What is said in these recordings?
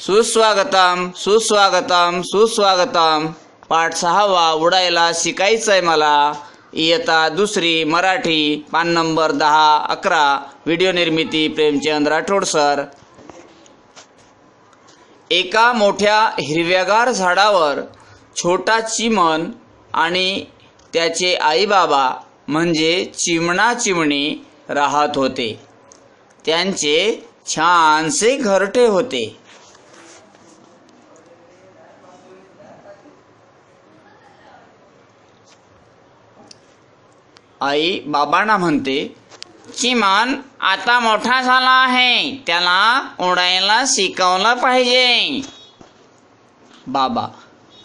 सुस्वागतम सुस्वागतम सुस्वागतम. पाठ सहावा उडायला शिकायचंय मला. इयता दुसरी मराठी पान नंबर दहा अकरा. व्हिडिओ निर्मिती प्रेमचंद राठोड सर. एका मोठ्या हिरव्यागार झाडावर छोटा चिमण आणि त्याचे आईबाबा म्हणजे चिमणा चिमणी राहत होते. त्यांचे छानसे घरटे होते. आई बाबांना म्हणते चिमण आता मोठा झाला आहे. त्याला उडायला शिकवलं पाहिजे. बाबा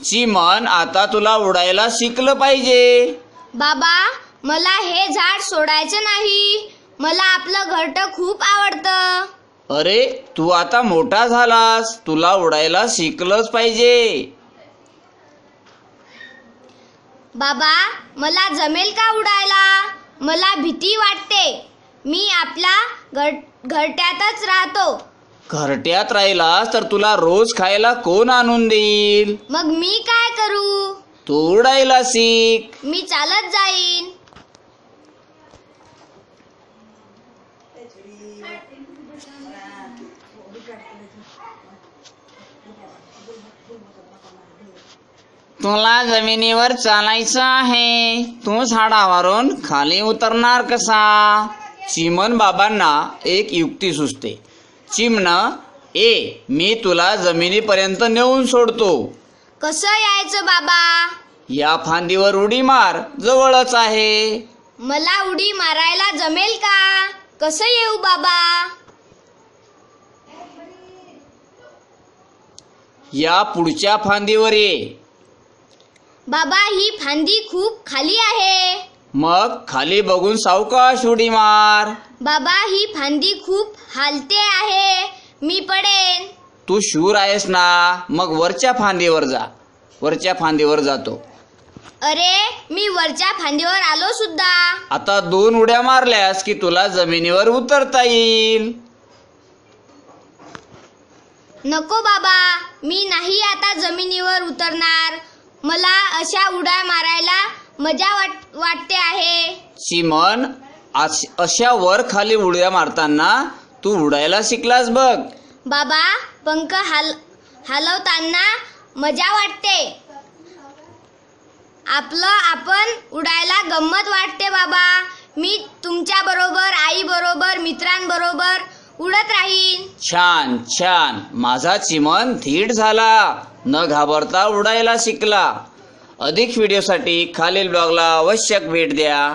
चिमण आता तुला उडायला शिकलं पाहिजे. बाबा मला हे झाड सोडायचं नाही. मला आपलं घरटं खूप आवडतं. अरे तू आता मोठा झालास. तुला उडायला शिकलंच पाहिजे. बाबा मला जमेल का उडायला? मला भीती वाटते. मी आपल्या घर घरट्यातच राहतो. घरट्यात राहिलास तर तुला रोज खायला कोण आणून देईल? मग मी काय करू? तू उडायला शिक मी चालत जाईन. तुला जमिनीवर चालायचं आहे. तू झाडावरून खाली उतरणार कसा? चिमण बाबांना एक युक्ती सुचते. चिमण ए मी तुला जमिनीपर्यंत नेऊन सोडतो. कसं यायचं बाबा? या फांदीवर उडी मार जवळच आहे. मला उडी मारायला जमेल का? कसं येऊ बाबा? या पुढच्या फांदीवर ये. बाबा ही फांदी खूप खाली आहे. मग खाली बघून सावकाश उडी मार. बाबा ही फांदी खूप हालते आहे. मी पडेन. तू शूर आहेस ना? मग वरच्या फांदीवर जा. वरच्या फांदीवर जातो. अरे मी वरच्या फांदीवर आलो सुद्धा. आता दोन उड्या मारल्यास की तुला जमिनीवर उतरता येईल. नको बाबा मी नाही आता जमिनीवर उतरणार. मला अशा उड्या मारायला मजा वाट वाटते आहे. चिमन अश- अशा वर खाली उड्या मारताना तू उडायला शिकलास बघ. बाबा पंख हाल हलवताना मजा वाटते. आपलं आपण उडायला गंमत वाटते बाबा. मी तुमच्या बरोबर आई बरोबर मित्रांबरोबर उडत राहीन. छान छान. माझा चिमन धीट झाला. न घाबरता उडायला शिकला. अधिक व्हिडिओसाठी खालील ब्लॉगला आवश्यक भेट द्या.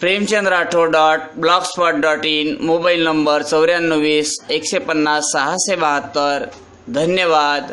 Premchand Rathod dot blogspot dot in mobile number चौऱ्याण्णव वीस एकशे पन्नास सहाशे बहात्तर. धन्यवाद.